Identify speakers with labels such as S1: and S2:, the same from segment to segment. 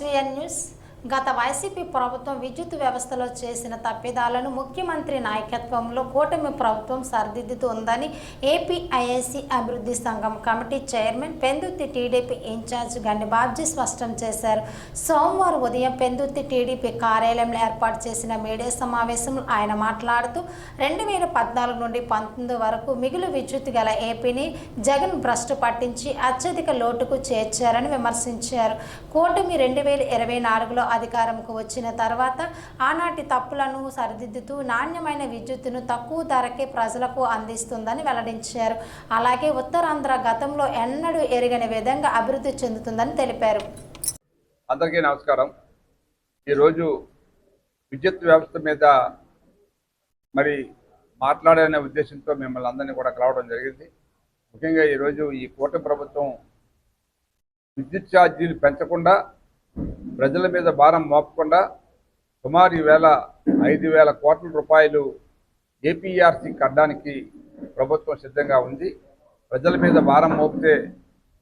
S1: Shri news గత YCP ప్రభుత్వం విద్యుత్ వ్యవస్థలో చేసిన తప్పిదాలను ముఖ్యమంత్రి నాయకత్వంలో కూటమి ప్రభుత్వం సరిదిద్దుతుందని ఏపీఐఐసి అభివృద్ధి సంఘం committee chairman Pendurthi TDP in-charge Gandi Babji స్పష్టం చేశారు. సోమవారం ఉదయం పెందుర్తి టీడీపీ కార్యాలయంలో ఏర్పాటు చేసిన మీడియా సమావేశంలో ఆయన మాట్లాడుతూ రెండు వేల పద్నాలుగు నుండి పంతొమ్మిది వరకు మిగులు విద్యుత్ గల ఏపీని జగన్ భ్రష్టు పట్టించి అత్యధిక లోటుకు చేర్చారని విమర్శించారు. కూటమి రెండు వేల ఇరవై నాలుగులో అధికారంకు వచ్చిన తర్వాత ఆనాటి తప్పులను సరిదిద్దుతూ నాణ్యమైన విద్యుత్తును తక్కువ ధరకే ప్రజలకు అందిస్తుందని వెల్లడించారు. అలాగే ఉత్తరాంధ్ర గతంలో ఎన్నడూ ఎరగని విధంగా అభివృద్ధి చెందుతుందని తెలిపారు.
S2: అందరికీ నమస్కారం. ఈరోజు విద్యుత్ వ్యవస్థ మీద మరి మాట్లాడాలనే ఉద్దేశంతో మిమ్మల్ని అందరినీ కూడా కలవడం జరిగింది. ముఖ్యంగా ఈరోజు ఈ కూటమి ప్రభుత్వం విద్యుత్ ఛార్జీలు పెంచకుండా ప్రజల మీద భారం మోపకుండా సుమారు ఈవేళ ఐదు వేల కోట్ల రూపాయలు ఏపీఆర్సీ కట్టడానికి ప్రభుత్వం సిద్ధంగా ఉంది. ప్రజల మీద భారం మోపితే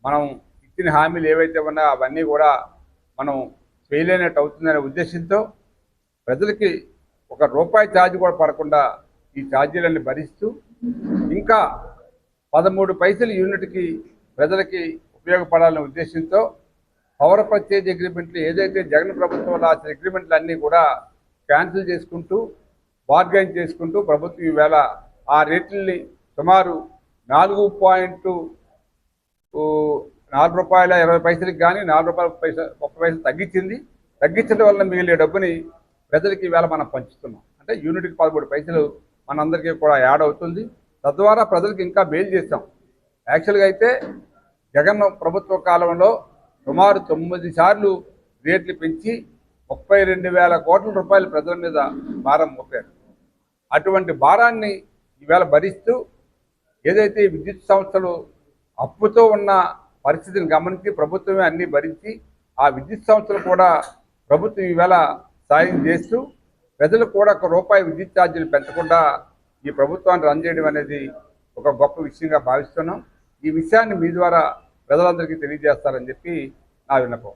S2: మనం ఇచ్చిన హామీలు ఏవైతే ఉన్నాయో అవన్నీ కూడా మనం చేయలేనట్టు అవుతుందనే ఉద్దేశంతో ప్రజలకి ఒక రూపాయి ఛార్జ్ కూడా పడకుండా ఈ ఛార్జీలన్నీ భరిస్తూ ఇంకా పదమూడు పైసలు యూనిట్కి ప్రజలకి ఉపయోగపడాలనే ఉద్దేశంతో పవర్ పర్చేజ్ అగ్రిమెంట్లు ఏదైతే జగన్ ప్రభుత్వం రాసిన అగ్రిమెంట్లు అన్నీ కూడా క్యాన్సిల్ చేసుకుంటూ బార్గైన్ చేసుకుంటూ ప్రభుత్వం ఈవేళ ఆ రేట్లని సుమారు నాలుగు పాయింట్ నాలుగు రూపాయల ఇరవై పైసలకి కానీ నాలుగు రూపాయల పైస ముప్పై పైసలు తగ్గించింది. తగ్గించడం వల్ల మిగిలిన డబ్బుని ప్రజలకి ఈవేళ మనం పంచుతున్నాం. అంటే యూనిట్కి పదమూడు పైసలు మనందరికీ కూడా యాడ్ అవుతుంది. తద్వారా ప్రజలకు ఇంకా మేలు చేస్తాం. యాక్చువల్గా అయితే జగన్ ప్రభుత్వ కాలంలో సుమారు తొమ్మిది సార్లు రేట్లు పెంచి ముప్పై రెండు వేల కోట్ల రూపాయలు ప్రజల మీద భారం మోపారు. అటువంటి భారాన్ని ఈవేళ భరిస్తూ ఏదైతే విద్యుత్ సంస్థలు అప్పుతో ఉన్న పరిస్థితిని గమనించి ప్రభుత్వమే అన్నీ భరించి ఆ విద్యుత్ సంస్థలు కూడా ప్రభుత్వం ఈవేళ సాయం చేస్తూ ప్రజలు కూడా ఒక రూపాయి విద్యుత్ ఛార్జీలు పెంచకుండా ఈ ప్రభుత్వాన్ని రన్ చేయడం అనేది ఒక గొప్ప విషయంగా భావిస్తున్నాం. ఈ విషయాన్ని మీ ద్వారా ప్రజలందరికీ తెలియజేస్తారని చెప్పి నా విన్నపం.